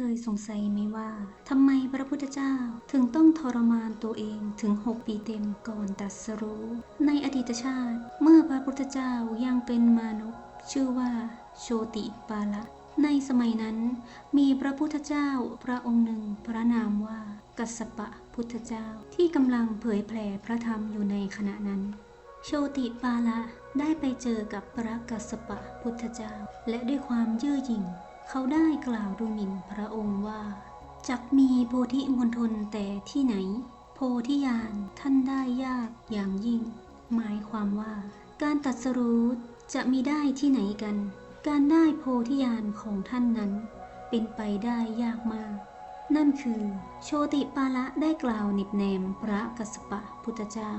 คยสงสัยไหมว่าทำไมพระพุทธเจ้าถึงต้องทรมานตัวเองถึง 6 ปีเต็มก่อนตรัสรู้ ในอดีตชาติ เมื่อพระพุทธเจ้ายังเป็นมนุษย์ ชื่อว่าโชติปาละในสมัยนั้นมีพระพุทธเจ้าพระองค์หนึ่งพระนามว่ากัสสปะพุทธเจ้าที่กำลังเผยแผ่พระธรรมอยู่ในขณะนั้น โชติปาละได้ไปเจอกับพระกัสสปะพุทธเจ้า และด้วยความเย่อหยิ่ง เขาได้กล่าวดูหมิ่นพระองค์ว่าจักมีโพธิมณฑลแต่ที่ไหน โพธิญาณท่านได้ยากอย่างยิ่ง หมายความว่า การตัดสรู้จะมีได้ที่ไหนกัน การได้โพธิญาณของท่านนั้น เป็นไปได้ยากมาก นั่นคือ โชติปาละได้กล่าวนิบแนมพระกัสสปะพุทธเจ้า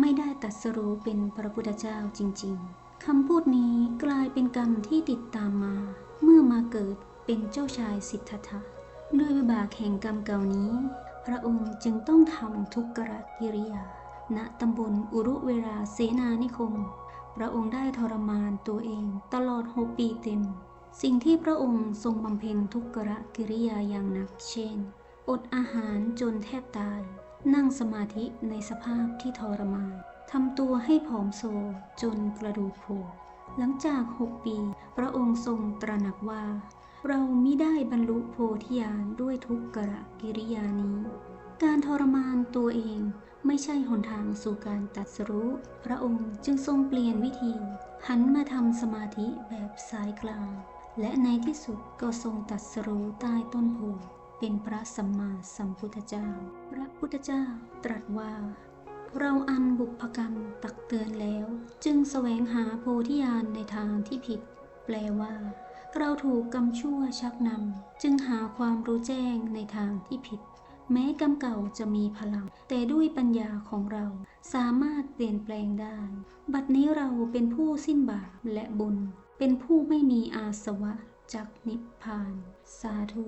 ไม่ได้ตรัสรู้เป็นพระพุทธเจ้าจริง ๆคำพูดนี้กลายเป็นกรรมที่ติดตามมา เมื่อมาเกิดเป็นเจ้าชายสิทธัตถะด้วยวิบากแห่งกรรมเก่านี้ พระองค์จึงต้องทำทุกขกิริยา ณตำบลอุรุเวลาเสนานิคม พระองค์ได้ทรมานตัวเองตลอดหกปีเต็ม สิ่งที่พระองค์ทรงบำเพ็ญทุกขกิริยาอย่างหนักเช่น อดอาหารจนแทบตาย นั่งสมาธิในสภาพที่ทรมานทำตัวให้ผอมโซจนกระดูกโผล่ หลังจากหกปี พระองค์ทรงตระหนักว่า เรามิได้บรรลุโพธิญาณด้วยทุกขกิริยานี้ การทรมานตัวเองไม่ใช่หนทางสู่การตัดสรู้ พระองค์จึงทรงเปลี่ยนวิธี หันมาทำสมาธิแบบสายกลาง และในที่สุดก็ทรงตัดสรู้ใต้ต้นโพเป็นพระสัมมาสัมพุทธเจ้า พระพุทธเจ้าตรัสว่า เราอันบุพกรรมตักเตือนแล้ว จึงแสวงหาโพธิญาณในทางที่ผิด แปลว่า เราถูกกรรมชั่วชักนำจึงหาความรู้แจ้งในทางที่ผิด แม้กรรมเก่าจะมีพลัง แต่ด้วยปัญญาของเราสามารถเปลี่ยนแปลงได้ บัดนี้เราเป็นผู้สิ้นบาปและบุญ เป็นผู้ไม่มีอาสวะจากนิพพาน สาธุ